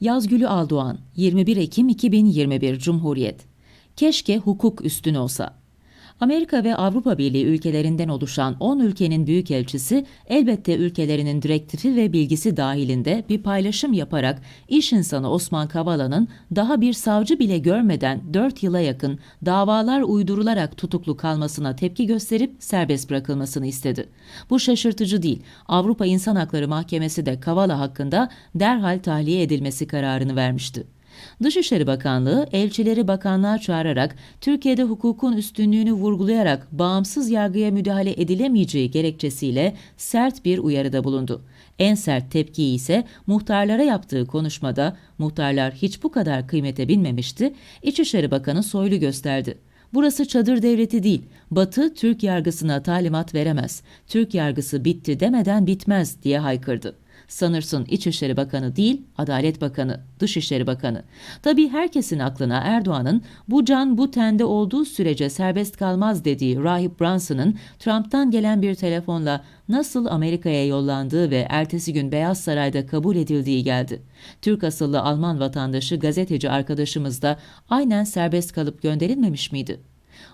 Yazgülü Aldoğan, 21 Ekim 2021 Cumhuriyet. Keşke hukuk üstün olsa. Amerika ve Avrupa Birliği ülkelerinden oluşan 10 ülkenin büyükelçisi elbette ülkelerinin direktifi ve bilgisi dahilinde bir paylaşım yaparak iş insanı Osman Kavala'nın daha bir savcı bile görmeden 4 yıla yakın davalar uydurularak tutuklu kalmasına tepki gösterip serbest bırakılmasını istedi. Bu şaşırtıcı değil. Avrupa İnsan Hakları Mahkemesi de Kavala hakkında derhal tahliye edilmesi kararını vermişti. Dışişleri Bakanlığı elçileri bakanlığa çağırarak Türkiye'de hukukun üstünlüğünü vurgulayarak bağımsız yargıya müdahale edilemeyeceği gerekçesiyle sert bir uyarıda bulundu. En sert tepkiyi ise muhtarlara yaptığı konuşmada muhtarlar hiç bu kadar kıymete binmemişti, İçişleri Bakanı Soylu gösterdi. Burası çadır devleti değil. Batı Türk yargısına talimat veremez. Türk yargısı bitti demeden bitmez diye haykırdı. Sanırsın İçişleri Bakanı değil, Adalet Bakanı, Dışişleri Bakanı. Tabii herkesin aklına Erdoğan'ın bu can bu tende olduğu sürece serbest kalmaz dediği Rahip Branson'ın Trump'tan gelen bir telefonla nasıl Amerika'ya yollandığı ve ertesi gün Beyaz Saray'da kabul edildiği geldi. Türk asıllı Alman vatandaşı gazeteci arkadaşımız da aynen serbest kalıp gönderilmemiş miydi?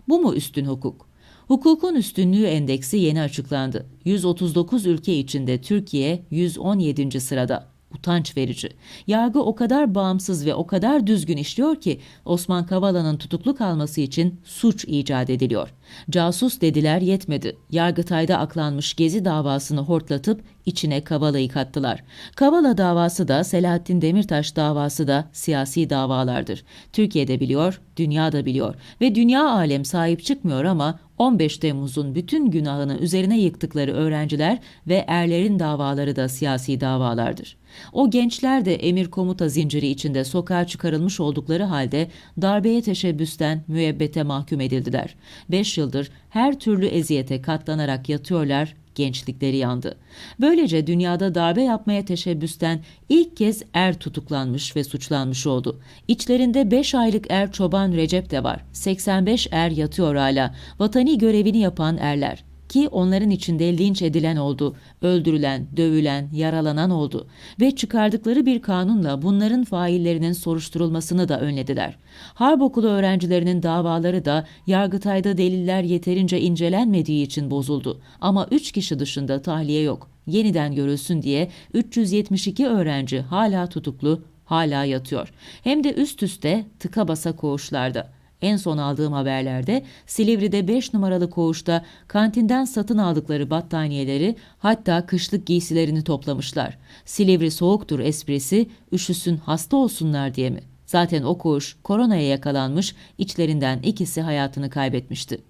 Bu mu üstün hukuk? Hukukun üstünlüğü endeksi yeni açıklandı. 139 ülke içinde Türkiye 117. sırada. Utanç verici. Yargı o kadar bağımsız ve o kadar düzgün işliyor ki Osman Kavala'nın tutuklu kalması için suç icat ediliyor. Casus dediler yetmedi. Yargıtay'da aklanmış Gezi davasını hortlatıp içine Kavala'yı kattılar. Kavala davası da Selahattin Demirtaş davası da siyasi davalardır. Türkiye'de biliyor, dünya da biliyor ve dünya alem sahip çıkmıyor ama 15 Temmuz'un bütün günahını üzerine yıktıkları öğrenciler ve erlerin davaları da siyasi davalardır. O gençler de emir komuta zinciri içinde sokağa çıkarılmış oldukları halde darbeye teşebbüsten müebbete mahkum edildiler. 5 yıldır her türlü eziyete katlanarak yatıyorlar, gençlikleri yandı. Böylece dünyada darbe yapmaya teşebbüsten ilk kez er tutuklanmış ve suçlanmış oldu. İçlerinde 5 aylık er çoban Recep de var. 85 er yatıyor hala. Vatani görevini yapan erler ki onların içinde linç edilen oldu, öldürülen, dövülen, yaralanan oldu ve çıkardıkları bir kanunla bunların faillerinin soruşturulmasını da önlediler. Harp okulu öğrencilerinin davaları da Yargıtay'da deliller yeterince incelenmediği için bozuldu ama 3 kişi dışında tahliye yok. Yeniden görülsün diye 372 öğrenci hala tutuklu, hala yatıyor. Hem de üst üste tıka basa koğuşlarda. En son aldığım haberlerde Silivri'de 5 numaralı koğuşta kantinden satın aldıkları battaniyeleri hatta kışlık giysilerini toplamışlar. Silivri soğuktur esprisi üşüsün hasta olsunlar diye mi? Zaten o koğuş koronaya yakalanmış içlerinden ikisi hayatını kaybetmişti.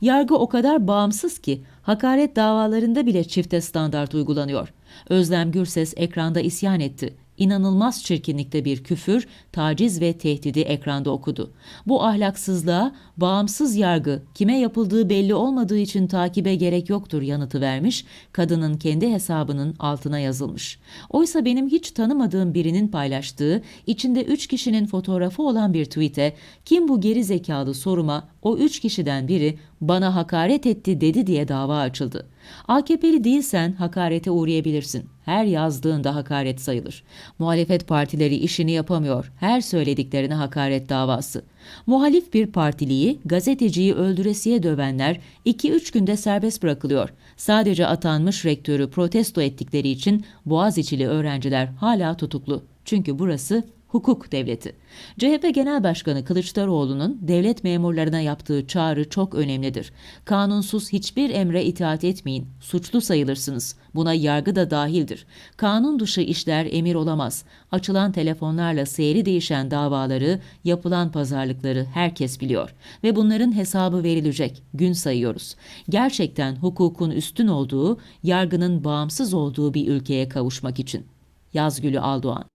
Yargı o kadar bağımsız ki hakaret davalarında bile çifte standart uygulanıyor. Özlem Gürses ekranda isyan etti inanılmaz çirkinlikte bir küfür, taciz ve tehdidi ekranda okudu. Bu ahlaksızlığa bağımsız yargı kime yapıldığı belli olmadığı için takibe gerek yoktur yanıtı vermiş, kadının kendi hesabının altına yazılmış. Oysa benim hiç tanımadığım birinin paylaştığı, içinde üç kişinin fotoğrafı olan bir tweete kim bu geri zekalı soruma o üç kişiden biri bana hakaret etti dedi diye dava açıldı. AKP'li değilsen hakarete uğrayabilirsin. Her yazdığında hakaret sayılır. Muhalefet partileri işini yapamıyor. Her söylediklerine hakaret davası. Muhalif bir partiliyi, gazeteciyi öldüresiye dövenler 2-3 günde serbest bırakılıyor. Sadece atanmış rektörü protesto ettikleri için Boğaziçi'li öğrenciler hala tutuklu. Çünkü burası hukuk devleti. CHP Genel Başkanı Kılıçdaroğlu'nun devlet memurlarına yaptığı çağrı çok önemlidir. Kanunsuz hiçbir emre itaat etmeyin, suçlu sayılırsınız. Buna yargı da dahildir. Kanun dışı işler emir olamaz. Açılan telefonlarla seyri değişen davaları, yapılan pazarlıkları herkes biliyor. Ve bunların hesabı verilecek. Gün sayıyoruz. Gerçekten hukukun üstün olduğu, yargının bağımsız olduğu bir ülkeye kavuşmak için. Yazgülü Aldoğan